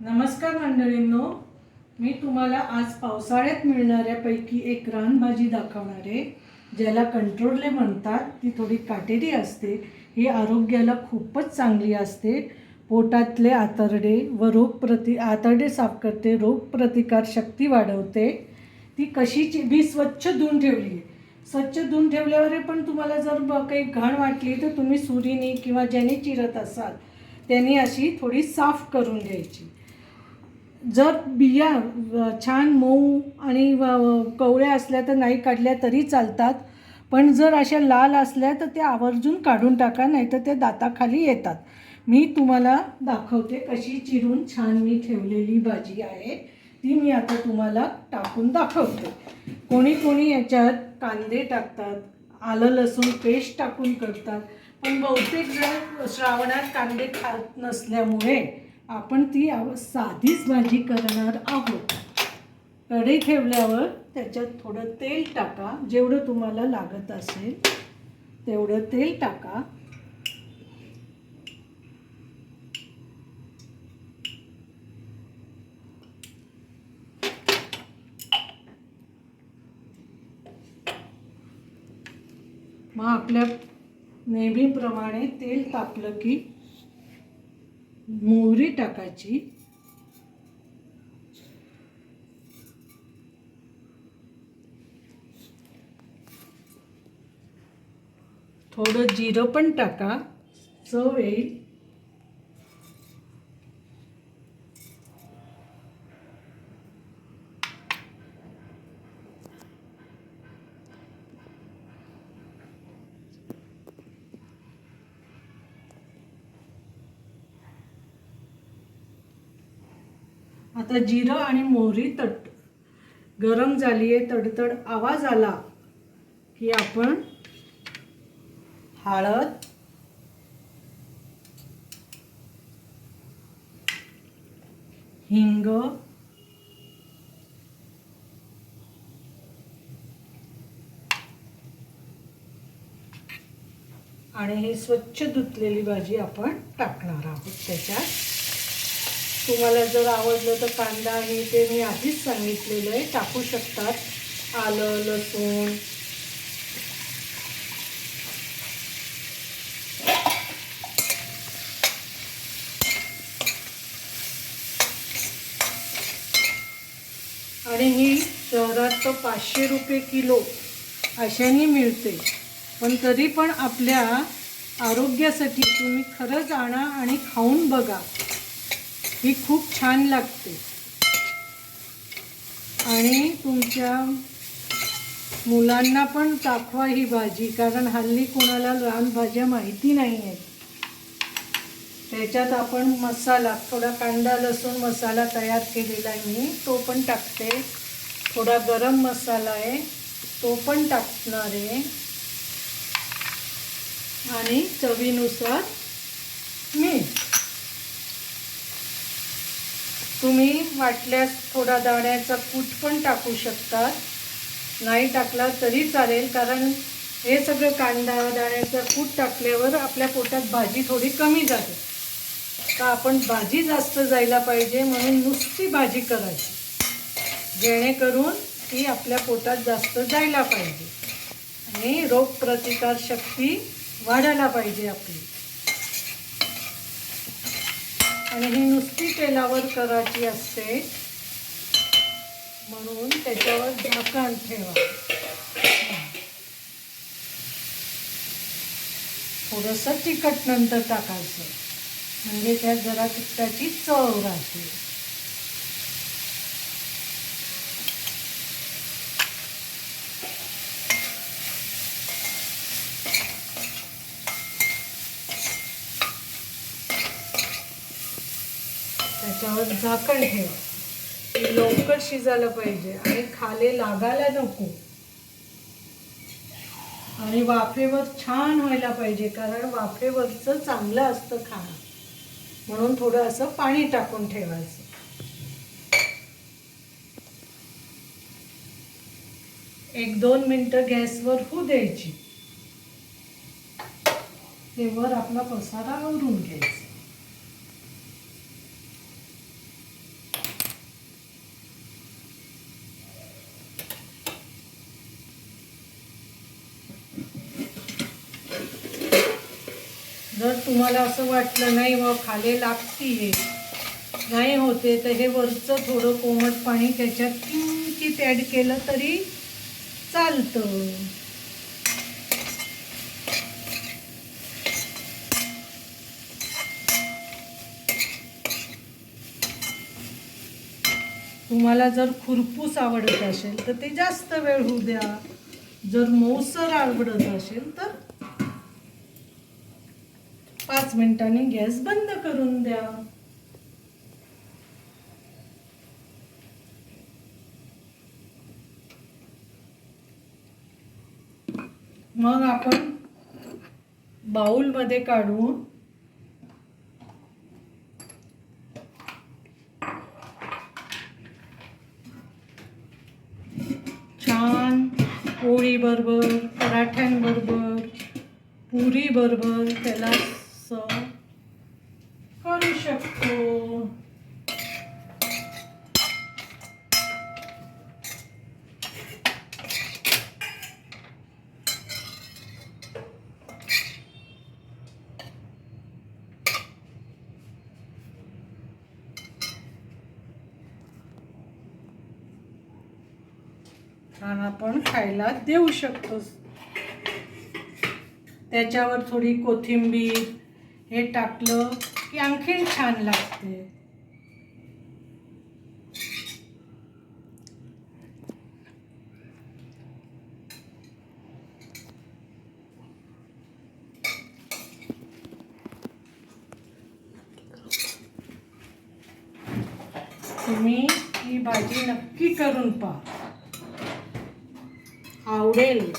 नमस्कार मंडळींनो. मी तुम्हाला आज पावसाळ्यात मिळणाऱ्यापैकी एक रानभाजी दाखवणार आहे. ज्याला कंट्रोलले म्हणतात. ती थोडी काटेरी असते. ही आरोग्याला खूपच चांगली असते. पोटातले आतरडे व रोगप्रति आतरडे साफ करते. रोगप्रतिकार शक्ती वाढवते. ती कशीची मी स्वच्छ धुवून ठेवली आहे. स्वच्छ धुवून ठेवल्यावर पण तुम्हाला जर ब- काही घाण वाटली तर तुम्ही सुरीने किंवा ज्याने चिरत असाल त्यांनी अशी थोडी साफ करून घ्यायची. जर बिया छान मऊ आणि व- कवळ्या असल्या तर नाही काढल्या तरी चालतात. पण जर अशा लाल असल्या तर त्या आवर्जून काढून टाका नाही तर ते दाताखाली येतात. मी तुम्हाला दाखवते कशी चिरून छान मी ठेवलेली भाजी आहे. ती मी आता तुम्हाला टाकून दाखवते. कोणी कोणी याच्यात कांदे टाकतात आलं लसूण पेस्ट टाकून करतात. पण बहुतेक जण श्रावणात कांदे खात नसल्यामुळे आपण ती आव- साधीच भाजी करणार आहोत. कढई ठेवल्यावर त्याच्यात थोडं तेल टाका. जेवढं तुम्हाला लागत असेल तेवढं तेल टाका. मग आपल्या नेहमीप्रमाणे तेल तापलं की मोहरी टाकायची. थोडं जिरं पण टाका. चव येईल. आता जिरं आणि मोहरी तट. गरम झाली आहे तडतड आवाज आला की आपण हळद हिंग आणि ही स्वच्छ धुतलेली भाजी आपण टाकणार आहोत त्याच्यात. तुम्हाला जर आवडलं तर कांदा हे ते मी आधीच सांगितलेलं आहे. टाकू शकतात. आलं लसूण. आणि ही शहरात पाचशे रुपये किलो अशाने मिळते. पण तरी पण आपल्या आरोग्यासाठी तुम्ही खरंच आणा आणि खाऊन बघा. ही खूप छान लागते. आणि तुमच्या मुलांना पण दाखवा ही भाजी कारण हल्ली कोणाला रानभाज्या माहिती नाही आहेत त्याच्यात आपण मसाला थोडा कांदा लसूण मसाला तयार केलेला आहे मी तो पण टाकते. थोडा गरम मसाला आहे तो पण टाकणार आहे. आणि चवीनुसार तुम्ही वाटल्यास थोडा दाण्याचा कूट पण टाकू शकता नाही टाकला तरी चालेल कारण हे सगळं कांदा दाण्याचा कूट टाकल्यावर आपल्या पोटात भाजी थोडी कमी जाते. का आपण भाजी जास्त जायला पाहिजे म्हणून नुसती भाजी करायची. जेणेकरून ती आपल्या पोटात जास्त जायला पाहिजे. आणि रोगप्रतिकार शक्ती वाढायला पाहिजे आपली. आणि ही नुसती तेलावर करायची असते. म्हणून त्याच्यावर झाकण ठेवा. थोडंसं तिखट नंतर टाकायचं. म्हणजे त्यात जरा तिखटाची चव राहते. त्याच्यावर झाकण ठेवा. लवकर शिजायला पाहिजे आणि खाले लागायला नको. आणि वाफेवर छान व्हायला पाहिजे कारण वाफेवरचं चांगलं असतं खाणं. म्हणून थोडं असं पाणी टाकून ठेवायचं. एक दोन मिनटं गॅसवर होऊ द्यायची. ते वर आपला पसारा आवरून घ्यायचा जर तुम्हाला असं वाटलं नाही व खाले लागतीये. नाही होते तर हे वरचं थोडं कोमट पाणी त्याच्यात किंचित ॲड केलं तरी चालतं. तुम्हाला जर खुरपूस आवडत असेल तर ते जास्त वेळ होऊ द्या. जर मऊसर आवडत असेल तर पाच मिनिटांनी गॅस बंद करून द्या. मग आपण बाउलमध्ये काढून छान पोळीबरोबर पराठ्यांबरोबर पुरीबरोबर त्याला सर्व करू शकतो. छान आपण खायला देऊ शकतो त्याच्यावर थोडी कोथिंबीर हे टाकलं की आणखीन छान लागते. तुम्ही ही भाजी नक्की करून पहा. आवडेल.